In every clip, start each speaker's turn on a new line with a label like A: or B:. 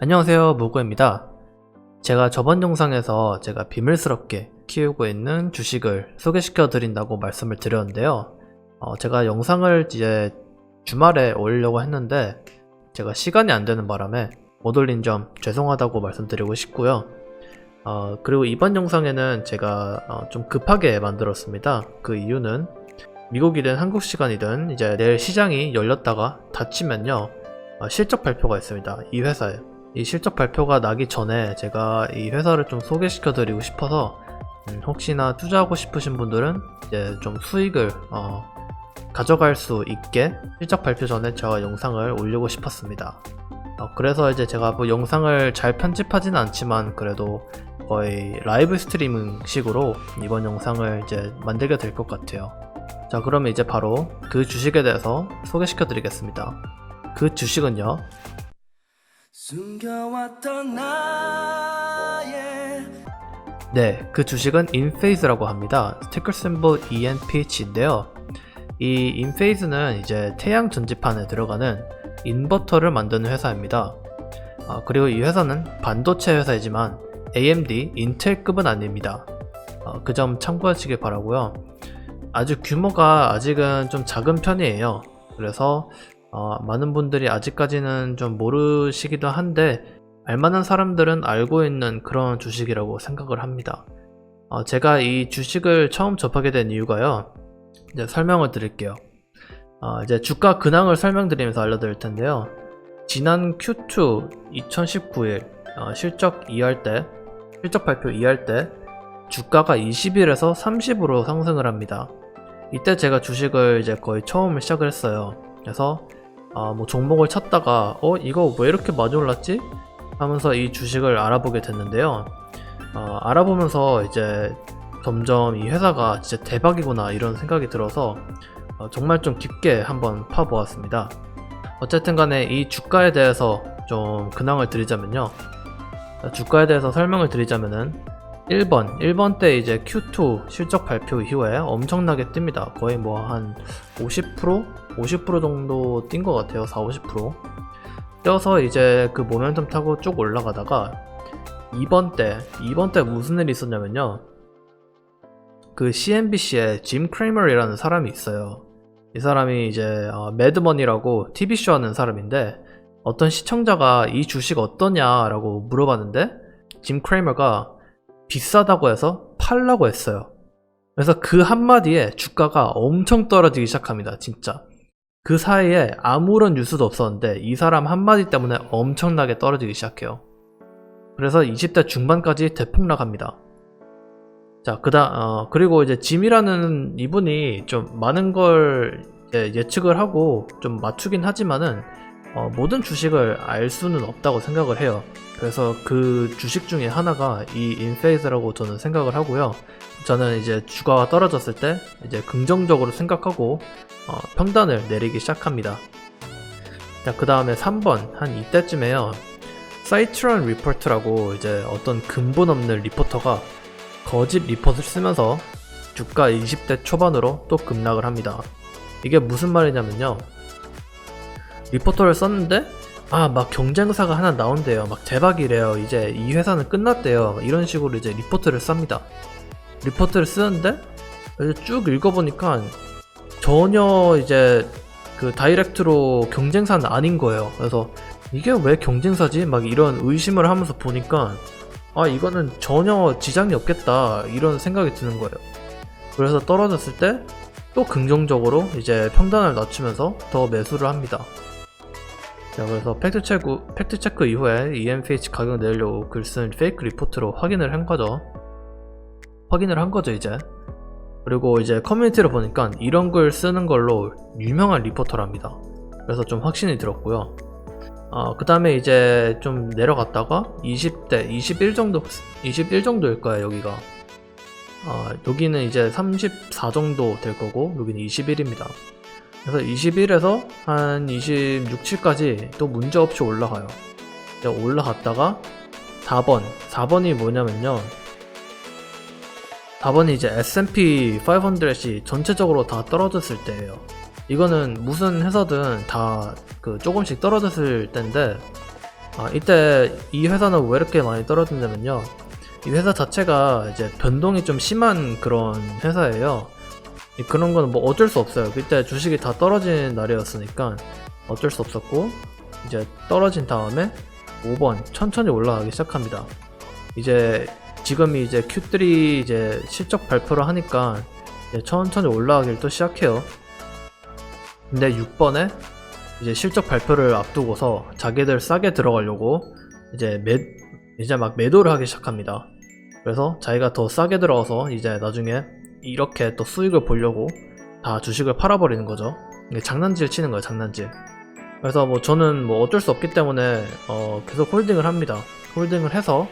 A: 안녕하세요 무고입니다. 제가 저번 영상에서 제가 비밀스럽게 키우고 있는 주식을 소개시켜 드린다고 말씀을 드렸는데요. 어, 제가 영상을 이제 주말에 올리려고 했는데 제가 시간이 안 되는 바람에 못 올린 점 죄송하다고 말씀드리고 싶고요. 어, 그리고 이번 영상에는 제가 어, 좀 급하게 만들었습니다. 그 이유는 미국이든 한국 시간이든 이제 내일 시장이 열렸다가 닫히면요 어, 실적 발표가 있습니다. 이 회사에 이 실적 발표가 나기 전에 제가 이 회사를 좀 소개시켜 드리고 싶어서 음, 혹시나 투자하고 싶으신 분들은 이제 좀 수익을 어, 가져갈 수 있게 실적 발표 전에 제가 영상을 올리고 싶었습니다. 어, 그래서 이제 제가 뭐 영상을 잘 편집하지는 않지만 그래도 거의 라이브 스트리밍 식으로 이번 영상을 이제 만들게 될 것 같아요. 자, 그러면 이제 바로 그 주식에 대해서 소개시켜 드리겠습니다. 그 주식은요, 네, 그 주식은 인페이즈라고 합니다. 티cker 심볼 ENPH인데요. 이 인페이즈는 이제 태양 전지판에 들어가는 인버터를 만드는 회사입니다. 아, 그리고 이 회사는 반도체 회사이지만 AMD, 인텔급은 아닙니다. 그점 참고하시길 바라고요. 아주 규모가 아직은 좀 작은 편이에요. 그래서 어, 많은 분들이 아직까지는 좀 모르시기도 한데 알만한 사람들은 알고 있는 그런 주식이라고 생각을 합니다. 어, 제가 이 주식을 처음 접하게 된 이유가요. 이제 설명을 드릴게요. 어, 이제 주가 근황을 설명드리면서 알려드릴 텐데요. 지난 Q2 2019일 어, 실적 2할 때, 실적 발표 2할 때 주가가 20일에서 30으로 상승을 합니다. 이때 제가 주식을 이제 거의 처음 시작을 했어요. 그래서 아, 뭐 종목을 찾다가 어 이거 왜 이렇게 많이 올랐지? 하면서 이 주식을 알아보게 됐는데요. 어, 알아보면서 이제 점점 이 회사가 진짜 대박이구나 이런 생각이 들어서 어, 정말 좀 깊게 한번 파보았습니다. 어쨌든 간에 이 주가에 대해서 좀 근황을 드리자면요. 자, 주가에 대해서 설명을 드리자면은 1번, 1번 때 이제 Q2 실적 발표 이후에 엄청나게 뜹니다. 거의 뭐 한 50%? 50% 정도 뛴 것 같아요. 4, 50%. 뛰어서 이제 그 모멘텀 타고 쭉 올라가다가 2번 때, 2번 때 무슨 일이 있었냐면요. 그 CNBC에 짐 크레이머이라는 사람이 있어요. 이 사람이 이제 어, 매드머니라고 TV쇼 하는 사람인데 어떤 시청자가 이 주식 어떠냐라고 물어봤는데 짐 크레이머가 비싸다고 해서 팔라고 했어요. 그래서 그 한마디에 주가가 엄청 떨어지기 시작합니다. 진짜. 그 사이에 아무런 뉴스도 없었는데 이 사람 한마디 때문에 엄청나게 떨어지기 시작해요. 그래서 20대 중반까지 대폭락합니다. 자, 그다 어, 그리고 이제 짐이라는 이분이 좀 많은 걸 이제 예측을 하고 좀 맞추긴 하지만은 어, 모든 주식을 알 수는 없다고 생각을 해요. 그래서 그 주식 중에 하나가 이 인페이즈라고 저는 생각을 하고요. 저는 이제 주가가 떨어졌을 때 이제 긍정적으로 생각하고 어, 평단을 내리기 시작합니다. 자, 그 다음에 3번 한 이때쯤에요. 사이트런 리포트라고 이제 어떤 근본 없는 리포터가 거짓 리포트를 쓰면서 주가 20대 초반으로 또 급락을 합니다. 이게 무슨 말이냐면요. 리포터를 썼는데 아 막 경쟁사가 하나 나온대요. 막 대박이래요. 이제 이 회사는 끝났대요. 이런 식으로 이제 리포트를 쌉니다. 리포트를 쓰는데 쭉 읽어보니까 전혀 이제 그 다이렉트로 경쟁사는 아닌 거예요. 그래서 이게 왜 경쟁사지? 막 이런 의심을 하면서 보니까 아 이거는 전혀 지장이 없겠다 이런 생각이 드는 거예요. 그래서 떨어졌을 때 또 긍정적으로 이제 평단을 낮추면서 더 매수를 합니다. 자, 그래서 팩트체크, 팩트체크 이후에 EMPH 가격 내려고 글 쓴 페이크 리포트로 확인을 한 거죠. 확인을 한 거죠, 이제. 그리고 이제 커뮤니티를 보니까 이런 글 쓰는 걸로 유명한 리포터랍니다. 그래서 좀 확신이 들었고요. 어, 그 다음에 이제 좀 내려갔다가 20대, 21 정도, 21 정도일 거예요, 여기가. 어, 여기는 이제 34 정도 될 거고, 여기는 21입니다. 그래서 21에서 한 26, 7까지 또 문제없이 올라가요. 올라갔다가 4번. 4번이 뭐냐면요. 4번이 이제 S&P 500이 전체적으로 다 떨어졌을 때예요. 이거는 무슨 회사든 다 그 조금씩 떨어졌을 때인데 아, 이때 이 회사는 왜 이렇게 많이 떨어진다면요. 이 회사 자체가 이제 변동이 좀 심한 그런 회사예요. 이 그런 거는 뭐 어쩔 수 없어요. 그때 주식이 다 떨어진 날이었으니까 어쩔 수 없었고 이제 떨어진 다음에 5번 천천히 올라가기 시작합니다. 이제 지금이 이제 Q3 이제 실적 발표를 하니까 이제 천천히 올라가길 또 시작해요. 근데 6번에 이제 실적 발표를 앞두고서 자기들 싸게 들어가려고 이제 매 이제 막 매도를 하기 시작합니다. 그래서 자기가 더 싸게 들어가서 이제 나중에 이렇게 또 수익을 보려고 다 주식을 팔아버리는 거죠. 장난질 치는 거예요, 장난질. 그래서 뭐 저는 뭐 어쩔 수 없기 때문에 어 계속 홀딩을 합니다. 홀딩을 해서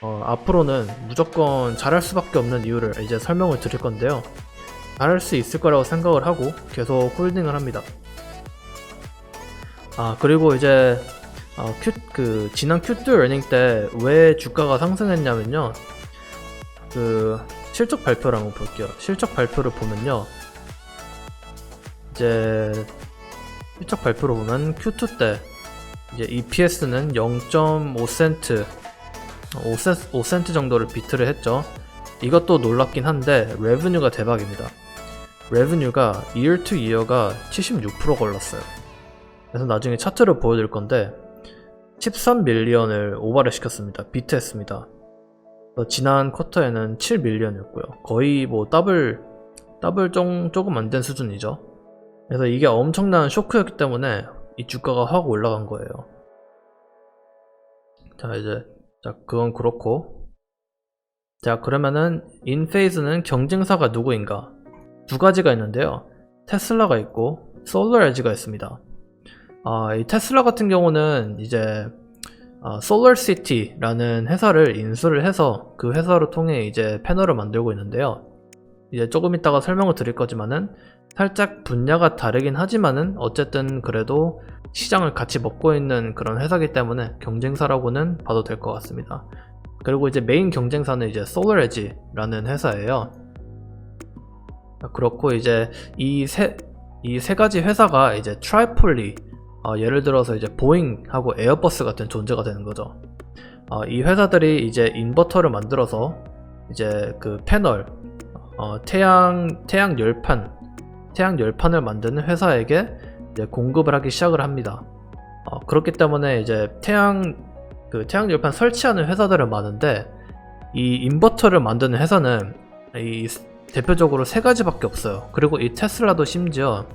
A: 어 앞으로는 무조건 잘할 수밖에 없는 이유를 이제 설명을 드릴 건데요. 잘할 수 있을 거라고 생각을 하고 계속 홀딩을 합니다. 아 그리고 이제 어, Q, 그 지난 Q2 earning 때왜 주가가 상승했냐면요. 그 실적 발표를 한번 볼게요. 실적 발표를 보면요. 이제 실적 발표를 보면 Q2 때 이제 EPS는 0.5센트 5센트, 5센트 정도를 비트를 했죠. 이것도 놀랍긴 한데 레브뉴가 대박입니다. 레브뉴가 year to year가 76% 걸렸어요. 그래서 나중에 차트를 보여드릴 건데 13밀리언을 오버를 시켰습니다. 비트했습니다. 그래서 지난 쿼터에는 7밀리언이었고요. 거의 뭐 더블 더블 좀 조금 안 된 수준이죠. 그래서 이게 엄청난 쇼크였기 때문에 이 주가가 확 올라간 거예요. 자 이제 자 그건 그렇고 자 그러면은 인페이즈는 경쟁사가 누구인가 두 가지가 있는데요. 테슬라가 있고 솔라에지가 있습니다. 아, 이 테슬라 같은 경우는 이제 어, 솔러시티라는 회사를 인수를 해서 그 회사를 통해 이제 패널을 만들고 있는데요. 이제 조금 이따가 설명을 드릴 거지만은 살짝 분야가 다르긴 하지만은 어쨌든 그래도 시장을 같이 먹고 있는 그런 회사기 때문에 경쟁사라고는 봐도 될 것 같습니다. 그리고 이제 메인 경쟁사는 이제 솔러에지라는 회사예요. 그렇고 이제 이 세 이 세 가지 회사가 이제 트라이폴리 어, 예를 들어서 이제 보잉하고 에어버스 같은 존재가 되는 거죠. 어, 이 회사들이 이제 인버터를 만들어서 이제 그 패널 어, 태양 태양 열판 태양 열판을 만드는 회사에게 이제 공급을 하기 시작을 합니다. 어, 그렇기 때문에 이제 태양 그 태양 열판 설치하는 회사들은 많은데 이 인버터를 만드는 회사는 이 대표적으로 세 가지밖에 없어요. 그리고 이 테슬라도 심지어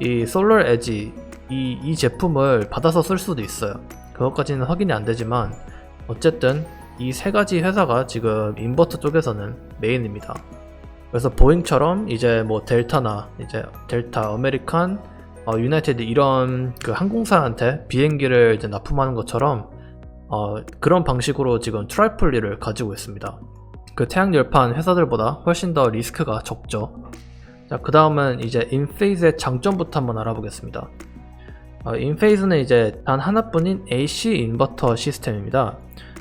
A: 이 솔러 에지 이, 이 제품을 받아서 쓸 수도 있어요. 그것까지는 확인이 안 되지만 어쨌든 이 세 가지 회사가 지금 인버터 쪽에서는 메인입니다. 그래서 보잉처럼 이제 뭐 델타나 이제 델타, 아메리칸, 어, 유나이티드 이런 그 항공사한테 비행기를 이제 납품하는 것처럼 어, 그런 방식으로 지금 트라이플리를 가지고 있습니다. 그 태양열판 회사들보다 훨씬 더 리스크가 적죠. 자, 그 다음은 이제 인페이즈의 장점부터 한번 알아보겠습니다. 어, 인페이즈는 이제 단 하나뿐인 AC 인버터 시스템입니다.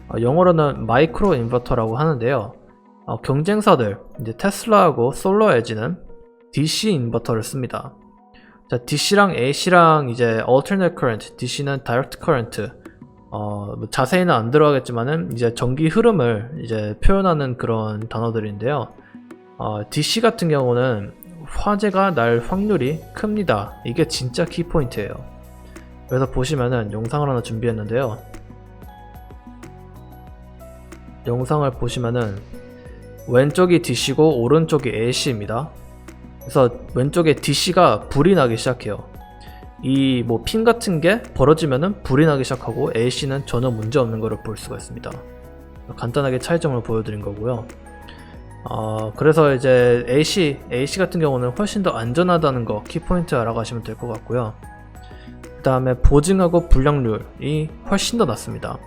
A: 어, 영어로는 마이크로 인버터라고 하는데요. 어, 경쟁사들 이제 테슬라하고 솔러에지는 DC 인버터를 씁니다. 자, DC랑 AC랑 이제 alternate current, DC는 direct current. 어, 뭐 자세히는 안 들어가겠지만은 이제 전기 흐름을 이제 표현하는 그런 단어들인데요. 어, DC 같은 경우는 화재가 날 확률이 큽니다. 이게 진짜 키포인트예요. 그래서 보시면은 영상을 하나 준비했는데요. 영상을 보시면은 왼쪽이 DC고 오른쪽이 AC입니다. 그래서 왼쪽에 DC가 불이 나기 시작해요. 이 뭐 핀 같은 게 벌어지면은 불이 나기 시작하고 AC는 전혀 문제 없는 것을 볼 수가 있습니다. 간단하게 차이점을 보여드린 거고요. 어, 그래서 이제 AC, AC 같은 경우는 훨씬 더 안전하다는 거 키포인트 알아가시면 될 것 같고요. 그 다음에 보증하고 불량률이 훨씬 더 낮습니다.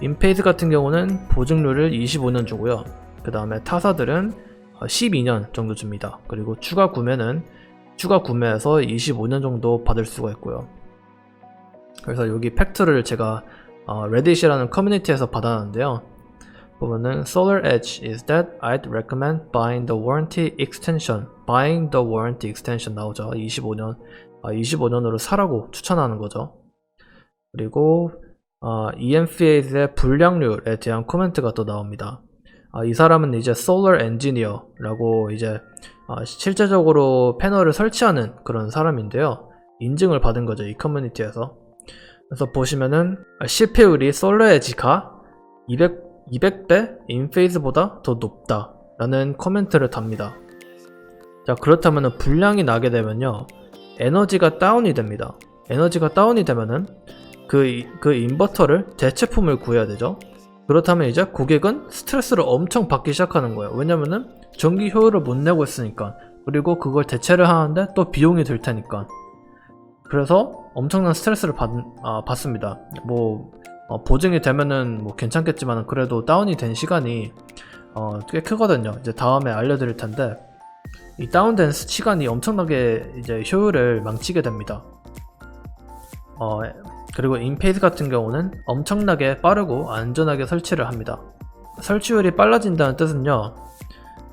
A: 인페이스 같은 경우는 보증률을 25년 주고요. 그 다음에 타사들은 12년 정도 줍니다. 그리고 추가 구매는 추가 구매해서 25년 정도 받을 수가 있고요. 그래서 여기 팩트를 제가 어, 레딧이라는 커뮤니티에서 받아놨는데요. 보면은 Solar Edge is that I'd recommend buying the warranty extension. Buying the warranty extension 나오죠. 25년. 아, 25년으로 사라고 추천하는 거죠. 그리고 어, EMPA의 불량률에 대한 코멘트가 또 나옵니다. 아, 이 사람은 이제 Solar Engineer라고 이제 아, 실제적으로 패널을 설치하는 그런 사람인데요. 인증을 받은 거죠, 이 커뮤니티에서. 그래서 보시면은 CPU율이 솔로에지가 200, 200배 인페이스보다 더 높다라는 코멘트를 답니다. 자, 그렇다면 불량이 나게 되면요. 에너지가 다운이 됩니다. 에너지가 다운이 되면은 그, 이- 그 인버터를 대체품을 구해야 되죠. 그렇다면 이제 고객은 스트레스를 엄청 받기 시작하는 거예요. 왜냐면은 전기 효율을 못 내고 있으니까. 그리고 그걸 대체를 하는데 또 비용이 들 테니까. 그래서 엄청난 스트레스를 받, 아, 받습니다. 뭐, 어, 보증이 되면은 뭐 괜찮겠지만 그래도 다운이 된 시간이 어, 꽤 크거든요. 이제 다음에 알려드릴 텐데 이 다운된 시간이 엄청나게 이제 효율을 망치게 됩니다. 어, 그리고 인페이스 같은 경우는 엄청나게 빠르고 안전하게 설치를 합니다. 설치율이 빨라진다는 뜻은요,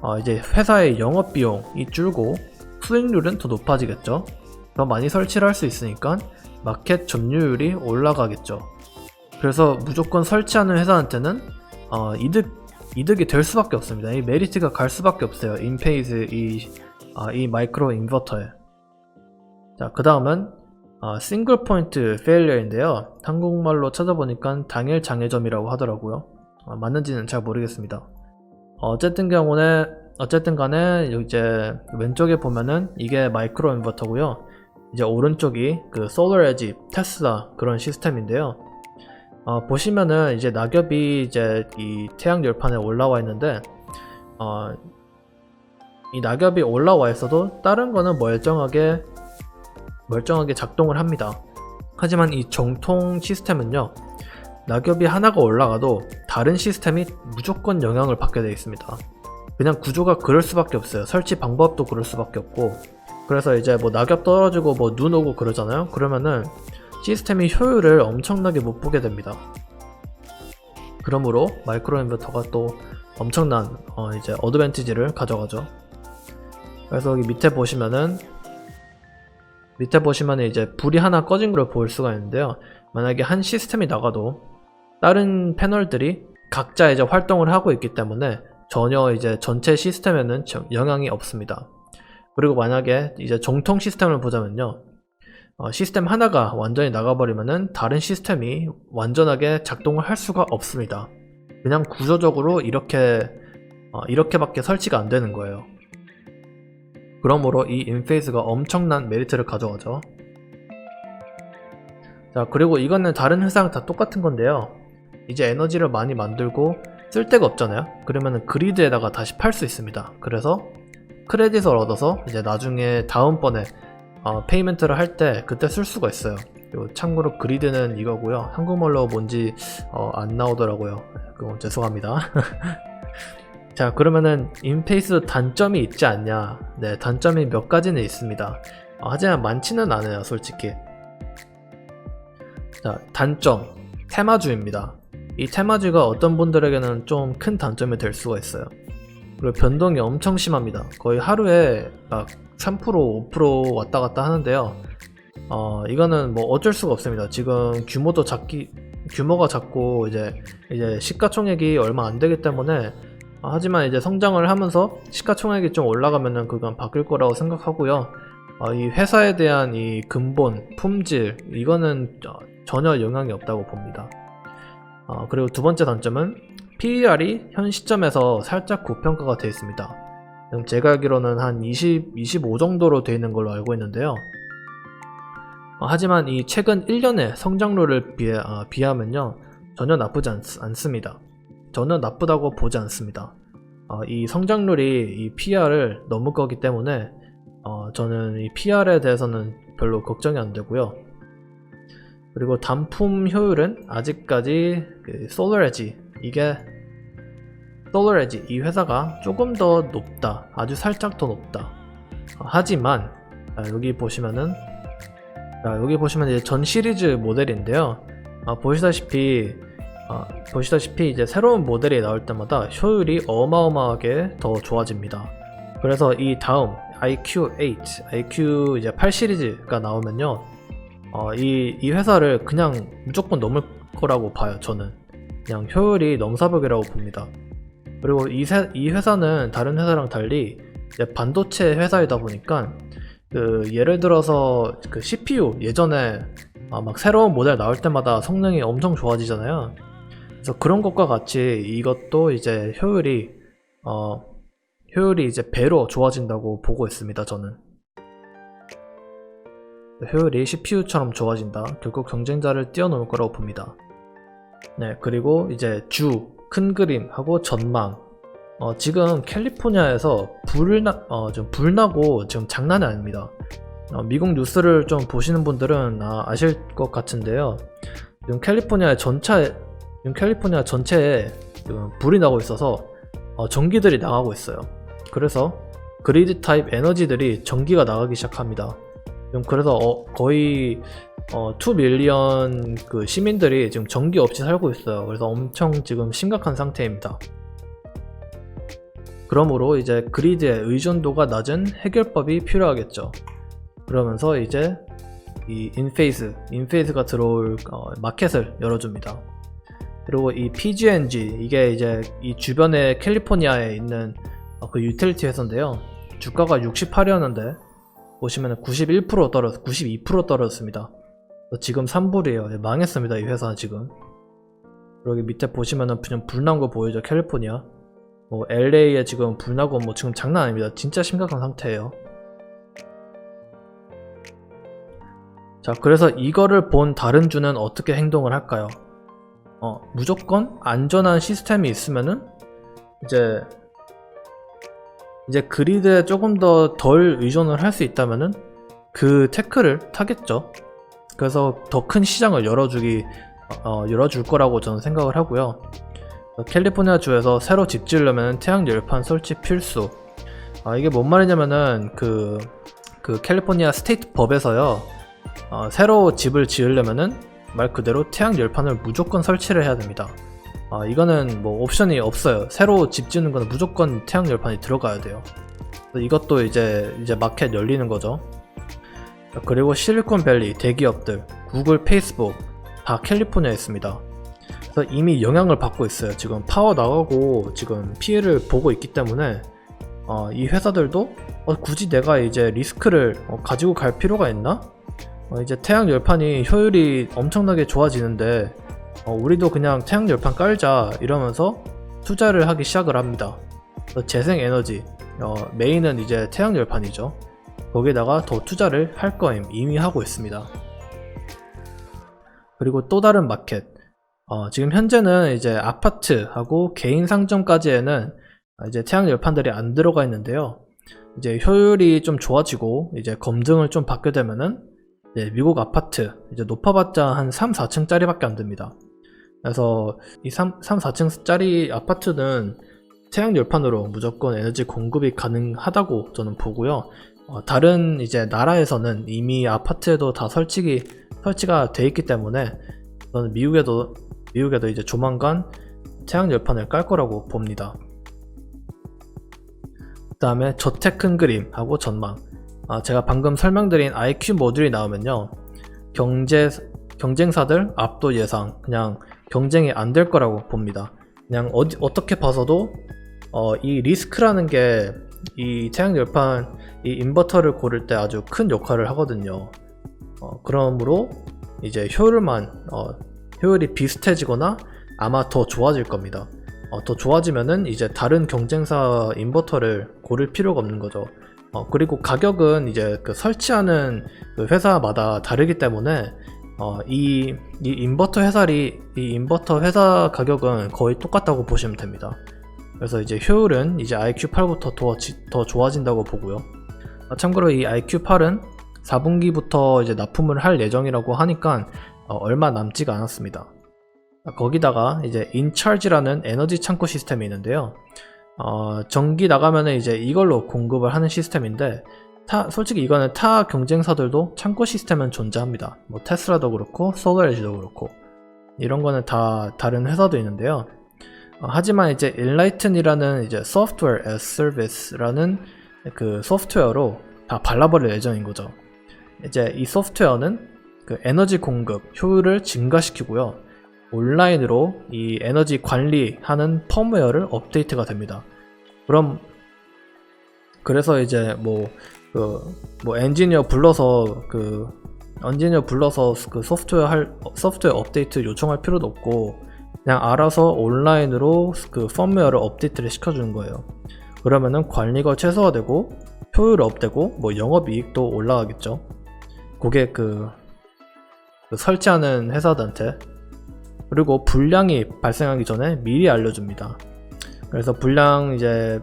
A: 어, 이제 회사의 영업 비용이 줄고 수익률은 더 높아지겠죠. 더 많이 설치를 할 수 있으니까 마켓 점유율이 올라가겠죠. 그래서 무조건 설치하는 회사한테는 어, 이득 이득이 될 수밖에 없습니다. 이 메리트가 갈 수밖에 없어요. 인페이스 이, 아, 이 마이크로 인버터에. 자, 그 다음은 싱글 포인트 페일리어인데요. 한국말로 찾아보니까 당일 장애점이라고 하더라고요. 아, 맞는지는 잘 모르겠습니다. 어쨌든 경우는 어쨌든 간에 이제 왼쪽에 보면은 이게 마이크로 인버터고요. 이제 오른쪽이 그 솔러 에지 테슬라 그런 시스템인데요. 어, 보시면은 이제 낙엽이 이제 이 태양 열판에 올라와 있는데 어, 이 낙엽이 올라와 있어도 다른 거는 멀쩡하게 멀쩡하게 작동을 합니다. 하지만 이 정통 시스템은요. 낙엽이 하나가 올라가도 다른 시스템이 무조건 영향을 받게 되어 있습니다. 그냥 구조가 그럴 수밖에 없어요. 설치 방법도 그럴 수밖에 없고. 그래서 이제 뭐 낙엽 떨어지고 뭐 눈 오고 그러잖아요. 그러면은 시스템이 효율을 엄청나게 못 보게 됩니다. 그러므로 마이크로 인버터가 또 엄청난 어 이제 어드밴티지를 가져가죠. 그래서 여기 밑에 보시면은 밑에 보시면은 이제 불이 하나 꺼진 걸 볼 수가 있는데요. 만약에 한 시스템이 나가도 다른 패널들이 각자 이제 활동을 하고 있기 때문에 전혀 이제 전체 시스템에는 저- 영향이 없습니다. 그리고 만약에 이제 정통 시스템을 보자면요. 어, 시스템 하나가 완전히 나가버리면은 다른 시스템이 완전하게 작동을 할 수가 없습니다. 그냥 구조적으로 이렇게 어, 이렇게밖에 설치가 안 되는 거예요. 그러므로 이 인페이스가 엄청난 메리트를 가져가죠. 자 그리고 이거는 다른 회사랑 다 똑같은 건데요. 이제 에너지를 많이 만들고 쓸 데가 없잖아요. 그러면은 그리드에다가 다시 팔 수 있습니다. 그래서 크레딧을 얻어서 이제 나중에 다음번에 어, 페이멘트를 할 때 그때 쓸 수가 있어요. 참고로 그리드는 이거고요. 한국말로 뭔지 어, 안 나오더라고요. 그건 죄송합니다. 자 그러면은 인페이스 단점이 있지 않냐? 네 단점이 몇 가지는 있습니다. 어, 하지만 많지는 않아요, 솔직히. 자 단점 테마주입니다. 이 테마주가 어떤 분들에게는 좀 큰 단점이 될 수가 있어요. 그리고 변동이 엄청 심합니다. 거의 하루에 막 3% 5% 왔다 갔다 하는데요. 어, 이거는 뭐 어쩔 수가 없습니다. 지금 규모도 작기 규모가 작고 이제 이제 시가총액이 얼마 안 되기 때문에 어, 하지만 이제 성장을 하면서 시가총액이 좀 올라가면은 그건 바뀔 거라고 생각하고요. 어, 이 회사에 대한 이 근본 품질 이거는 어, 전혀 영향이 없다고 봅니다. 어, 그리고 두 번째 단점은 PER이 현 시점에서 살짝 고평가가 되어 있습니다. 음, 제가 알기로는 한 20, 25 정도로 되어 있는 걸로 알고 있는데요. 어, 하지만 이 최근 1년의 성장률을 비해, 아, 비하면요. 전혀 나쁘지 않, 않습니다. 전혀 나쁘다고 보지 않습니다. 어, 이 성장률이 이 PR을 넘을 거기 때문에 어, 저는 이 PR에 대해서는 별로 걱정이 안 되고요. 그리고 단품 효율은 아직까지 그 솔러에지 이게 솔러에지 이 회사가 조금 더 높다. 아주 살짝 더 높다. 어, 하지만 아, 여기 보시면은 자, 여기 보시면 이제 전 시리즈 모델인데요. 아, 보시다시피 아, 보시다시피 이제 새로운 모델이 나올 때마다 효율이 어마어마하게 더 좋아집니다. 그래서 이 다음 IQ8 IQ 이제 8 시리즈가 나오면요. 어, 이, 이 회사를 그냥 무조건 넘을 거라고 봐요, 저는. 그냥 효율이 넘사벽이라고 봅니다. 그리고 이, 세- 이 회사는 다른 회사랑 달리 반도체 회사이다 보니까 그 예를 들어서 그 CPU 예전에 아, 막 새로운 모델 나올 때마다 성능이 엄청 좋아지잖아요. 그래서 그런 것과 같이 이것도 이제 효율이 어 효율이 이제 배로 좋아진다고 보고 있습니다. 저는 효율이 CPU처럼 좋아진다. 결국 경쟁자를 뛰어넘을 거라고 봅니다. 네 그리고 이제 주 큰 그림하고 전망 어, 지금 캘리포니아에서 불나, 어, 좀 불나고 지금 장난이 아닙니다. 어, 미국 뉴스를 좀 보시는 분들은 아, 아실 것 같은데요. 지금 캘리포니아 전체, 지금 캘리포니아 전체에 지금 불이 나고 있어서 어, 전기들이 나가고 있어요. 그래서 그리드 타입 에너지들이 전기가 나가기 시작합니다. 그래서 어, 거의 어, 2 밀리언 그 시민들이 지금 전기 없이 살고 있어요. 그래서 엄청 지금 심각한 상태입니다. 그러므로 이제 그리드의 의존도가 낮은 해결법이 필요하겠죠. 그러면서 이제 이 인페이스, 인페이스가 들어올 어, 마켓을 열어줍니다. 그리고 이 PG&G 이게 이제 이 주변에 캘리포니아에 있는 어, 그 유틸리티 회사인데요. 주가가 68이었는데 보시면 91% 떨어졌, 92% 떨어졌습니다. 지금 3불이에요. 망했습니다. 이 회사는 지금. 여기 밑에 보시면은 그냥 불난 거 보이죠? 캘리포니아. 뭐 LA에 지금 불나고 뭐 지금 장난 아닙니다. 진짜 심각한 상태예요. 자, 그래서 이거를 본 다른 주는 어떻게 행동을 할까요? 어, 무조건 안전한 시스템이 있으면은 이제 이제 그리드에 조금 더 덜 의존을 할 수 있다면은 그 테크를 타겠죠. 그래서 더 큰 시장을 열어주기 어, 열어줄 거라고 저는 생각을 하고요. 캘리포니아 주에서 새로 집 지으려면 태양 열판 설치 필수. 아, 이게 뭔 말이냐면은 그, 그 캘리포니아 스테이트 법에서요. 어, 새로 집을 지으려면은 말 그대로 태양 열판을 무조건 설치를 해야 됩니다. 아, 이거는 뭐 옵션이 없어요. 새로 집 짓는 거는 무조건 태양 열판이 들어가야 돼요. 이것도 이제 이제 마켓 열리는 거죠. 그리고 실리콘밸리 대기업들, 구글, 페이스북 다 캘리포니아에 있습니다. 그래서 이미 영향을 받고 있어요. 지금 파워 나가고 지금 피해를 보고 있기 때문에 어, 이 회사들도 어, 굳이 내가 이제 리스크를 어, 가지고 갈 필요가 있나? 어, 이제 태양 열판이 효율이 엄청나게 좋아지는데 어, 우리도 그냥 태양 열판 깔자 이러면서 투자를 하기 시작을 합니다. 재생 에너지 어, 메인은 이제 태양 열판이죠. 거기에다가 더 투자를 할 거임 이미 하고 있습니다. 그리고 또 다른 마켓 어, 지금 현재는 이제 아파트하고 개인 상점까지에는 이제 태양 열판들이 안 들어가 있는데요. 이제 효율이 좀 좋아지고 이제 검증을 좀 받게 되면은 이제 미국 아파트 이제 높아봤자 한 3, 4층짜리밖에 안 됩니다. 그래서 이 3, 3 4층짜리 아파트는 태양 열판으로 무조건 에너지 공급이 가능하다고 저는 보고요. 어, 다른 이제 나라에서는 이미 아파트에도 다 설치기 설치가 돼 있기 때문에 저는 미국에도 미국에도 이제 조만간 태양 열판을 깔 거라고 봅니다. 그 다음에 저택 큰 그림하고 전망. 아, 제가 방금 설명드린 IQ 모듈이 나오면요. 경제, 경쟁사들 압도 예상. 그냥 경쟁이 안 될 거라고 봅니다. 그냥 어디, 어떻게 봐서도 어, 이 리스크라는 게 이 태양 열판, 이 인버터를 고를 때 아주 큰 역할을 하거든요. 어, 그러므로 이제 효율만 어, 효율이 비슷해지거나 아마 더 좋아질 겁니다. 어, 더 좋아지면은 이제 다른 경쟁사 인버터를 고를 필요가 없는 거죠. 어, 그리고 가격은 이제 그 설치하는 그 회사마다 다르기 때문에 어, 이, 이 인버터 회사리 이 인버터 회사 가격은 거의 똑같다고 보시면 됩니다. 그래서 이제 효율은 이제 IQ8부터 더, 지- 더 좋아진다고 보고요. 아, 참고로 이 IQ8은 4분기부터 이제 납품을 할 예정이라고 하니까 어, 얼마 남지가 않았습니다. 아, 거기다가 이제 인차지라는 에너지 창고 시스템이 있는데요. 어, 전기 나가면은 이제 이걸로 공급을 하는 시스템인데 타, 솔직히 이거는 타 경쟁사들도 창고 시스템은 존재합니다. 뭐 테슬라도 그렇고 소더에지도 그렇고 이런 거는 다 다른 회사도 있는데요. 어, 하지만 이제 Enlighten이라는 이제 Software as Service라는 그 소프트웨어로 다 발라버릴 예정인 거죠. 이제 이 소프트웨어는 그 에너지 공급 효율을 증가시키고요. 온라인으로 이 에너지 관리하는 펌웨어를 업데이트가 됩니다. 그럼 그래서 이제 뭐그뭐 엔지니어 불러서 그 엔지니어 불러서 그 소프트웨어 할 소프트웨어 업데이트 요청할 필요도 없고 그냥 알아서 온라인으로 그 펌웨어를 업데이트를 시켜주는 거예요. 그러면은 관리가 최소화되고 효율 업되고 뭐 영업이익도 올라가겠죠. 그게 그, 그 설치하는 회사들한테 그리고 불량이 발생하기 전에 미리 알려줍니다. 그래서 불량 이제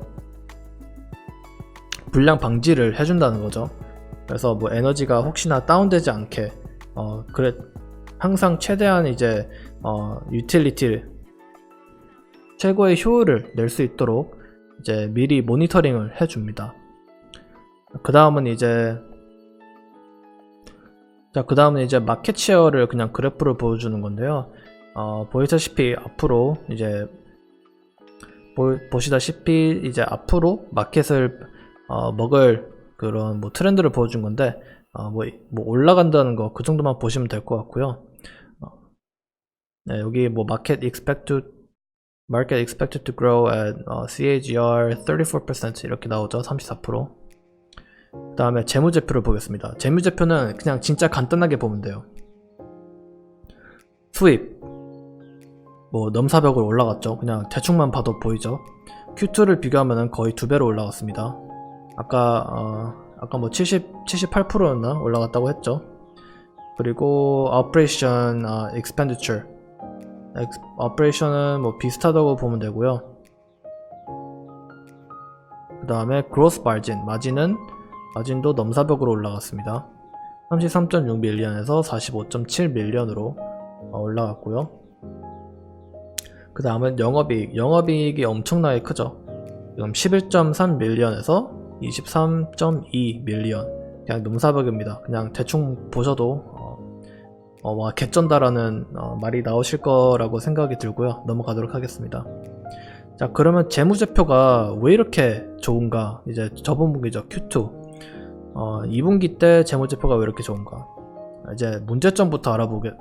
A: 불량 방지를 해준다는 거죠. 그래서 뭐 에너지가 혹시나 다운되지 않게 어 그래 항상 최대한 이제 어 유틸리티 최고의 효율을 낼 수 있도록 이제 미리 모니터링을 해줍니다. 그 다음은 이제 자, 그 다음은 이제 마켓 쉐어를 그냥 그래프로 보여주는 건데요. 어, 보이다시피 앞으로 이제 보, 보시다시피 이제 앞으로 마켓을 어, 먹을 그런 뭐 트렌드를 보여준 건데 어, 뭐, 뭐 올라간다는 거 그 정도만 보시면 될 것 같고요. 어, 네, 여기 뭐 expect to market expected to grow at 어, CAGR 34% 이렇게 나오죠. 34%. 그 다음에 재무제표를 보겠습니다. 재무제표는 그냥 진짜 간단하게 보면 돼요. 수입 뭐 넘사벽으로 올라갔죠. 그냥 대충만 봐도 보이죠. Q2를 비교하면 거의 두 배로 올라갔습니다. 아까 어, 아까 뭐 70, 78%였나 올라갔다고 했죠. 그리고 operation 아, expenditure operation은 뭐 비슷하다고 보면 되고요. 그 다음에 gross margin 마진은 마진도 넘사벽으로 올라갔습니다. 33.6 밀리언에서 45.7 밀리언으로 올라갔고요. 그 다음은 영업이익. 영업이익이 엄청나게 크죠. 지금 11.3 밀리언에서 23.2 밀리언. 그냥 넘사벽입니다. 그냥 대충 보셔도 어, 어, 와 개쩐다라는 어, 말이 나오실 거라고 생각이 들고요. 넘어가도록 하겠습니다. 자 그러면 재무제표가 왜 이렇게 좋은가? 이제 저번 분기죠 Q2. 어, 2분기 때 재무제표가 왜 이렇게 좋은가? 이제 문제점부터 알아보게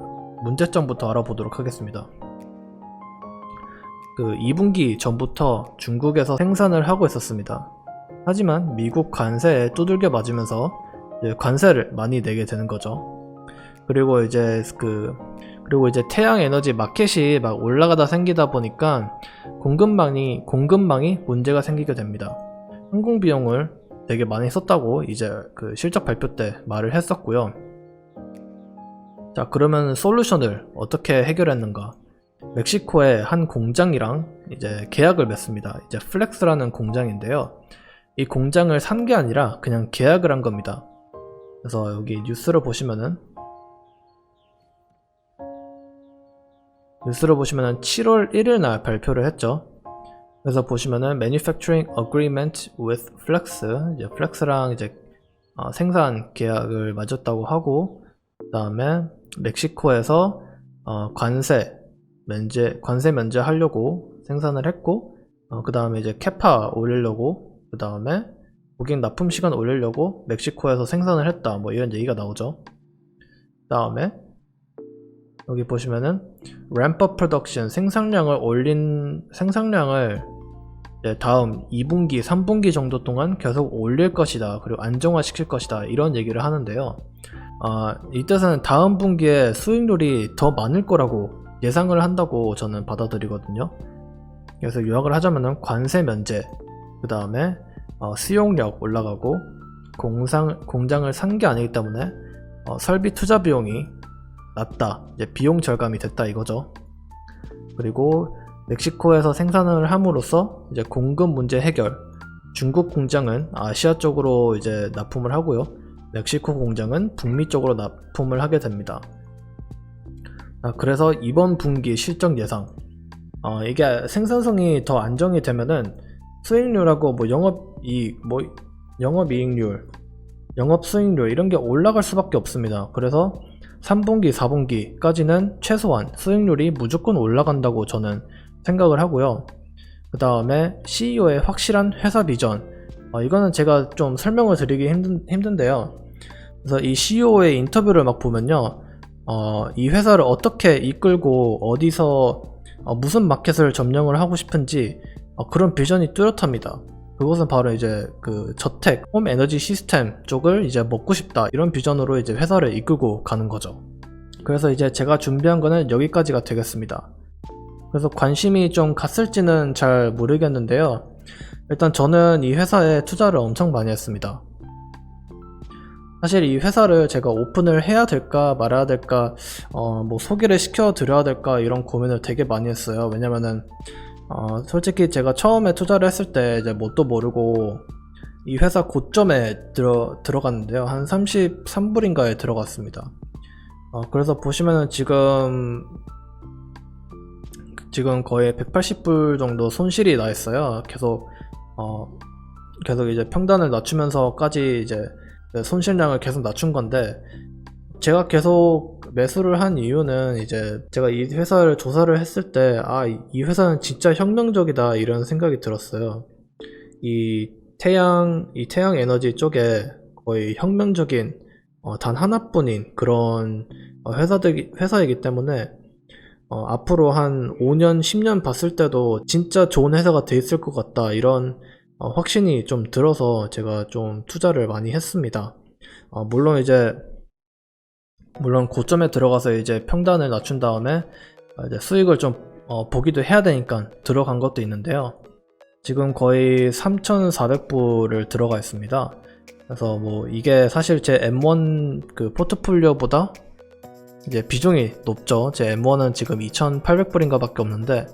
A: 문제점부터 알아보도록 하겠습니다. 그 2분기 전부터 중국에서 생산을 하고 있었습니다. 하지만 미국 관세에 두들겨 맞으면서 관세를 많이 내게 되는 거죠. 그리고 이제 그 그리고 이제 태양 에너지 마켓이 막 올라가다 생기다 보니까 공급망이 공급망이 문제가 생기게 됩니다. 항공 비용을 되게 많이 썼다고 이제 그 실적 발표 때 말을 했었고요. 자, 그러면 솔루션을 어떻게 해결했는가? 멕시코의 한 공장이랑 이제 계약을 맺습니다. 이제 플렉스라는 공장인데요. 이 공장을 산 게 아니라 그냥 계약을 한 겁니다. 그래서 여기 뉴스를 보시면은 뉴스를 보시면은 7월 1일 날 발표를 했죠. 그래서 보시면은 manufacturing agreement with flex 이제 flex랑 이제 어, 생산 계약을 맺었다고 하고 그 다음에 멕시코에서 어, 관세 면제 관세 면제하려고 생산을 했고 어, 그 다음에 이제 캐파 올리려고 그 다음에 고객 납품 시간 올리려고 멕시코에서 생산을 했다 뭐 이런 얘기가 나오죠. 그 다음에 여기 보시면은 up production 생산량을 올린 생산량을 다음 2분기, 3분기 정도 동안 계속 올릴 것이다. 그리고 안정화시킬 것이다. 이런 얘기를 하는데요. 아, 이 뜻은 다음 분기에 수익률이 더 많을 거라고 예상을 한다고 저는 받아들이거든요. 그래서 요약을 하자면은 관세 면제, 그 다음에 어, 수용력 올라가고 공상, 공장을 산 게 아니기 때문에 어, 설비 투자 비용이 낮다. 이제 비용 절감이 됐다 이거죠. 그리고 멕시코에서 생산을 함으로써 이제 공급 문제 해결. 중국 공장은 아시아 쪽으로 이제 납품을 하고요. 멕시코 공장은 북미 쪽으로 납품을 하게 됩니다. 아, 그래서 이번 분기 실적 예상. 어, 이게 생산성이 더 안정이 되면은 수익률하고 뭐 영업이익, 뭐 영업이익률, 영업수익률 이런 게 올라갈 수밖에 없습니다. 그래서 3분기, 4분기까지는 최소한 수익률이 무조건 올라간다고 저는 생각을 하고요. 그 다음에 CEO의 확실한 회사 비전. 어, 이거는 제가 좀 설명을 드리기 힘든, 힘든데요. 그래서 이 CEO의 인터뷰를 막 보면요. 어, 이 회사를 어떻게 이끌고 어디서 어, 무슨 마켓을 점령을 하고 싶은지 어, 그런 비전이 뚜렷합니다. 그것은 바로 이제 그 저택, 홈 에너지 시스템 쪽을 이제 먹고 싶다 이런 비전으로 이제 회사를 이끌고 가는 거죠. 그래서 이제 제가 준비한 거는 여기까지가 되겠습니다. 그래서 관심이 좀 갔을지는 잘 모르겠는데요. 일단 저는 이 회사에 투자를 엄청 많이 했습니다. 사실 이 회사를 제가 오픈을 해야 될까 말아야 될까 어, 뭐 소개를 시켜 드려야 될까 이런 고민을 되게 많이 했어요. 왜냐면은 어, 솔직히 제가 처음에 투자를 했을 때 이제 뭣도 모르고 이 회사 고점에 들어 들어갔는데요. 한 33불인가에 들어갔습니다. 어, 그래서 보시면은 지금 지금 거의 180불 정도 손실이 나 있어요. 계속 어, 계속 이제 평단을 낮추면서까지 이제 손실량을 계속 낮춘 건데 제가 계속 매수를 한 이유는 이제 제가 이 회사를 조사를 했을 때 아 이 회사는 진짜 혁명적이다 이런 생각이 들었어요. 이 태양 이 태양 에너지 쪽에 거의 혁명적인 어, 단 하나뿐인 그런 어, 회사들 회사이기 때문에 어, 앞으로 한 5년 10년 봤을 때도 진짜 좋은 회사가 돼 있을 것 같다 이런 어, 확신이 좀 들어서 제가 좀 투자를 많이 했습니다. 어, 물론 이제 물론 고점에 들어가서 이제 평단을 낮춘 다음에 어, 이제 수익을 좀 어, 보기도 해야 되니까 들어간 것도 있는데요. 지금 거의 3,400불을 들어가 있습니다. 그래서 뭐 이게 사실 제 M1 그 포트폴리오보다 이제 비중이 높죠. 제 M1은 지금 2,800불인가 밖에 없는데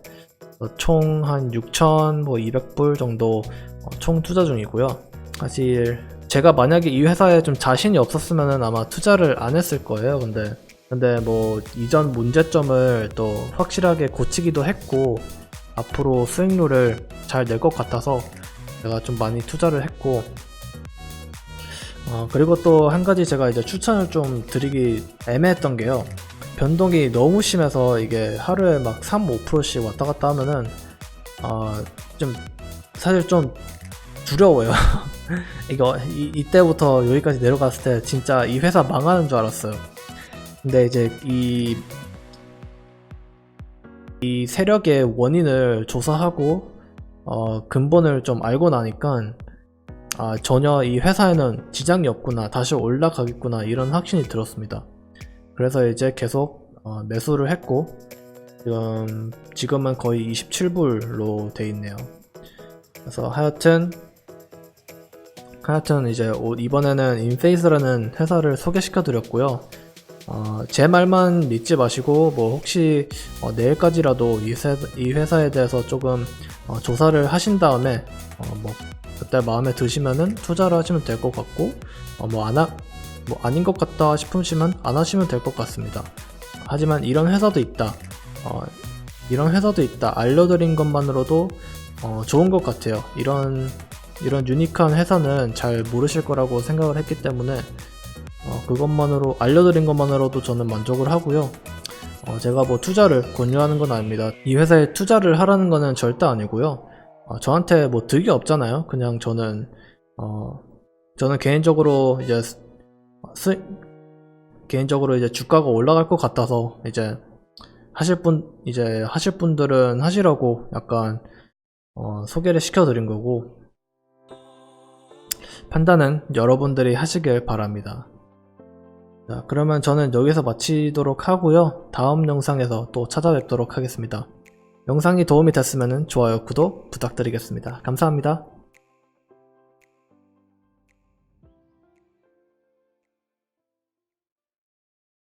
A: 총 한 6,200불 정도 어, 총 투자 중이고요. 사실 제가 만약에 이 회사에 좀 자신이 없었으면 아마 투자를 안 했을 거예요. 근데 근데 뭐 이전 문제점을 또 확실하게 고치기도 했고 앞으로 수익률을 잘 낼 것 같아서 제가 좀 많이 투자를 했고 어, 그리고 또 한 가지 제가 이제 추천을 좀 드리기 애매했던 게요. 변동이 너무 심해서 이게 하루에 막 3, 5%씩 왔다 갔다 하면은 어, 좀 사실 좀 두려워요. 이거 이, 이때부터 여기까지 내려갔을 때 진짜 이 회사 망하는 줄 알았어요. 근데 이제 이, 이 세력의 원인을 조사하고 어, 근본을 좀 알고 나니까 아, 전혀 이 회사에는 지장이 없구나, 다시 올라가겠구나 이런 확신이 들었습니다. 그래서 이제 계속 어, 매수를 했고 지금 지금은 거의 27불로 돼 있네요. 그래서 하여튼 하여튼 이제 오- 이번에는 인페이스라는 회사를 소개시켜 드렸고요. 어, 제 말만 믿지 마시고 뭐 혹시 어, 내일까지라도 이, 세- 이 회사에 대해서 조금 어, 조사를 하신 다음에 어, 뭐 그때 마음에 드시면은 투자를 하시면 될 것 같고 어, 뭐 안, 하, 뭐 아닌 것 같다 싶으시면 안 하시면 될 것 같습니다. 하지만 이런 회사도 있다. 어, 이런 회사도 있다. 알려드린 것만으로도 어, 좋은 것 같아요. 이런 이런 유니크한 회사는 잘 모르실 거라고 생각을 했기 때문에 어, 그것만으로 알려드린 것만으로도 저는 만족을 하고요. 어, 제가 뭐 투자를 권유하는 건 아닙니다. 이 회사에 투자를 하라는 거는 절대 아니고요. 어, 저한테 뭐 득이 없잖아요. 그냥 저는 어, 저는 개인적으로 이제 수, 수- 개인적으로 이제 주가가 올라갈 것 같아서 이제 하실 분 이제 하실 분들은 하시라고 약간 어, 소개를 시켜드린 거고 판단은 여러분들이 하시길 바랍니다. 자, 그러면 저는 여기서 마치도록 하고요. 다음 영상에서 또 찾아뵙도록 하겠습니다. 영상이 도움이 됐으면 좋아요, 구독 부탁드리겠습니다. 감사합니다.